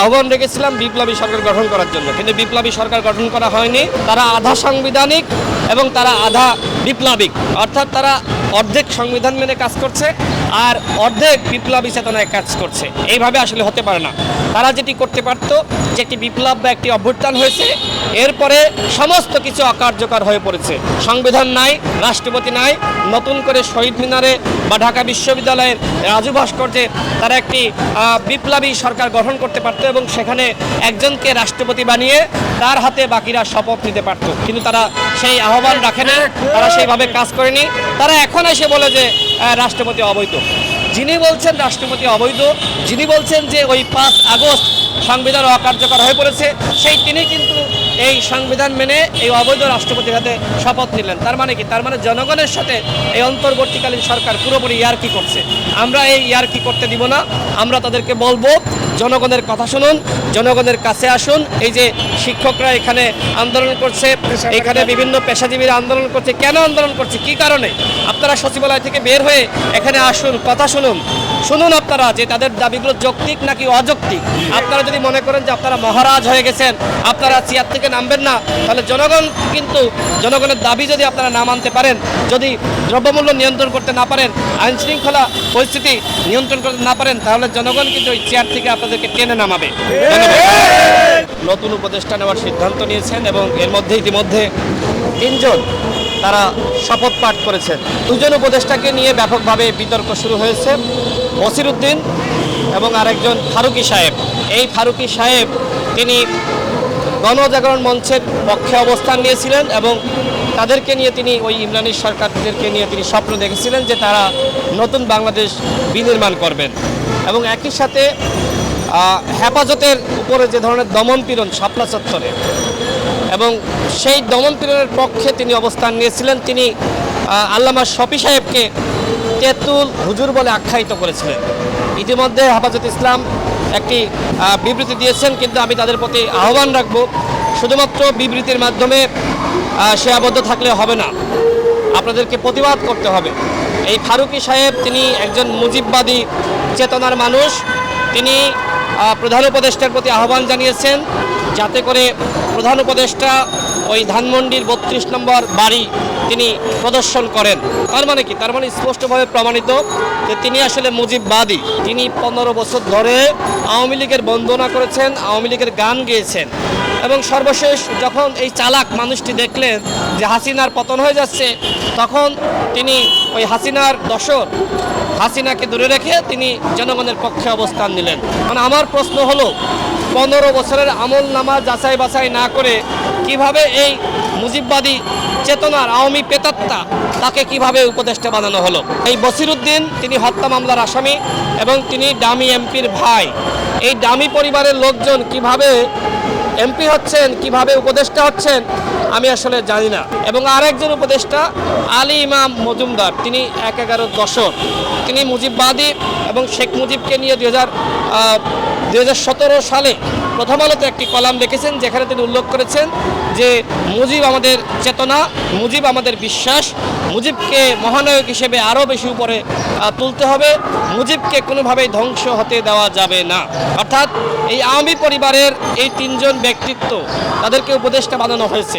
আহ্বান রেখেছিলাম বিপ্লবী সরকার গঠন করার জন্য। কিন্তু বিপ্লবী সরকার গঠন করা হয়নি। তারা আধা সাংবিধানিক এবং তারা আধা বিপ্লবিক। অর্থাৎ তারা অর্ধেক সংবিধান মেনে কাজ করছে আর অর্ধেক বিপ্লবী চেতনায় কাজ করছে। এইভাবে আসলে হতে পারে না। তারা যেটি করতে পারতো, যে একটি বিপ্লব বা একটি অভ্যুত্থান হয়েছে, এরপরে সমস্ত কিছু অকার্যকর হয়ে পড়েছে। সংবিধান নাই, রাষ্ট্রপতি নাই, নতুন করে শহীদ মিনারে বা ঢাকা বিশ্ববিদ্যালয়ের রাজু ভাস্কর্যে তারা একটি বিপ্লবী সরকার গঠন করতে পারতো এবং সেখানে একজনকে রাষ্ট্রপতি বানিয়ে তার হাতে বাকিরা শপথ নিতে পারত। কিন্তু তারা সেই আহ্বান রাখেনি তারা সেইভাবে কাজ করেনি। তারা এখন এসে বলে যে রাষ্ট্রপতি অবৈধ। যিনি বলছেন রাষ্ট্রপতি অবৈধ, যিনি বলছেন যে ওই পাঁচ আগস্ট সংবিধান অকার্যকর হয়ে পড়েছে, সেই তিনি কিন্তু এই সংবিধান মেনে এই অবৈধ রাষ্ট্রপতির হাতে শপথ নিলেন। তার মানে কি? তার মানে জনগণের সাথে এই অন্তর্বর্তীকালীন সরকার পুরোপুরি ইয়ারকি করছে। আমরা এই ইয়ারকি করতে দিব না। আমরা তাদেরকে বলব জনগণের কথা শুনুন জনগণের কাছে আসুন। এই যে শিক্ষকরা এখানে আন্দোলন করছে এখানে বিভিন্ন পেশাজীবীরা আন্দোলন করছে। কেন আন্দোলন করছে? কি কারণে? আপনারা সচিবালয় থেকে বের হয়ে এখানে আসুন কথা শুনুন। শুনুন আপনারা যে তাদের দাবিগুলো যৌক্তিক নাকি অযৌক্তিক। আপনারা যদি মনে করেন যে আপনারা মহারাজ হয়ে গেছেন, আপনারা চেয়ার থেকে নামবেন না, তাহলে জনগণ কিন্তু, জনগণের দাবি যদি আপনারা না মানতে পারেন, যদি দ্রব্যমূল্য নিয়ন্ত্রণ করতে না পারেন আইন শৃঙ্খলা পরিস্থিতি নিয়ন্ত্রণ করতে না পারেন, তাহলে জনগণ কিন্তু ওই চেয়ার থেকে আপনাদেরকে টেনে নামাবে। নতুন উপদেষ্টা নেওয়ার সিদ্ধান্ত নিয়েছেন এবং এর মধ্যে ইতিমধ্যে তিনজন তারা শপথ পাঠ করেছেন। দুজন উপদেষ্টাকে নিয়ে ব্যাপকভাবে বিতর্ক শুরু হয়েছে। বসিরুদ্দিন এবং আরেকজন ফারুকি সাহেব। এই ফারুকি সাহেব, তিনি গণজাগরণ মঞ্চের পক্ষে অবস্থান নিয়েছিলেন এবং তাদেরকে নিয়ে তিনি ওই ইমরানি সরকারদেরকে নিয়ে তিনি স্বপ্ন দেখেছিলেন যে তারা নতুন বাংলাদেশ বিনির্মাণ করবেন। এবং একই সাথে হেফাজতের উপরে যে ধরনের দমন পীড়ন, শাপলা চত্বরে এবং সেই দমন পীড়নের পক্ষে তিনি অবস্থান নিয়েছিলেন। তিনি আল্লামা শফি সাহেবকে তেতুল হুজুর বলে আখ্যায়িত করেছিলেন। ইতিমধ্যে হেফাজত ইসলাম একটি বিবৃতি দিয়েছেন, কিন্তু আমি তাদের প্রতি আহ্বান রাখব। শুধুমাত্র বিবৃতির মাধ্যমে সে আবদ্ধ থাকলে হবে না। আপনাদেরকে প্রতিবাদ করতে হবে। এই ফারুকি সাহেব, তিনি একজন মুজিববাদী, চেতনার মানুষ। তিনি প্রধান উপদেষ্টার প্রতি আহ্বান জানিয়েছেন, যাতে করে প্রধান উপদেষ্টা ওই ধানমন্ডির বত্রিশ নম্বর বাড়ি তিনি প্রদর্শন করেন। তার মানে কি? তার মানে স্পষ্টভাবে প্রমাণিত যে তিনি আসলে মুজিববাদী। তিনি পনেরো বছর ধরে আওয়ামী লীগের বন্দনা করেছেন, আওয়ামী লীগের গান গেয়েছেন। এবং সর্বশেষ যখন এই চালাক মানুষটি দেখলেন যে হাসিনার পতন হয়ে যাচ্ছে, তখন তিনি ওই হাসিনার দশর হাসিনাকে দূরে রেখে তিনি জনগণের পক্ষে অবস্থান নিলেন। মানে আমার প্রশ্ন হলো, পনেরো বছরের আমল নামা যাচাই বাছাই না করে কীভাবে এই মুজিববাদী চেতনার আওয়ামী পেতাত্তা তাকে কীভাবে উপদেষ্টা বানানো হলো? এই বসিরুদ্দিন, তিনি হত্যা মামলার আসামি এবং তিনি ডামি এমপির ভাই। এই ডামি পরিবারের লোকজন কীভাবে এমপি হচ্ছেন, কীভাবে উপদেষ্টা হচ্ছেন আমি আসলে জানি না। এবং আরেকজন উপদেষ্টা আলী ইমাম মজুমদার, তিনি এক এগারো দশক, তিনি মুজিববাদী এবং শেখ মুজিবকে নিয়ে দুই হাজার সতেরো সালে প্রথম আলোতে একটি কলাম লিখেছেন যেখানে তিনি উল্লেখ করেছেন যে মুজিব আমাদের চেতনা, মুজিব আমাদের বিশ্বাস, মুজিবকে মহানায়ক হিসেবে আরও বেশি উপরে তুলতে হবে, মুজিবকে কোনোভাবেই ধ্বংস হতে দেওয়া যাবে না। অর্থাৎ এই আওয়ামী পরিবারের এই তিনজন ব্যক্তিত্ব তাদেরকে উপদেষ্টা বানানো হয়েছে।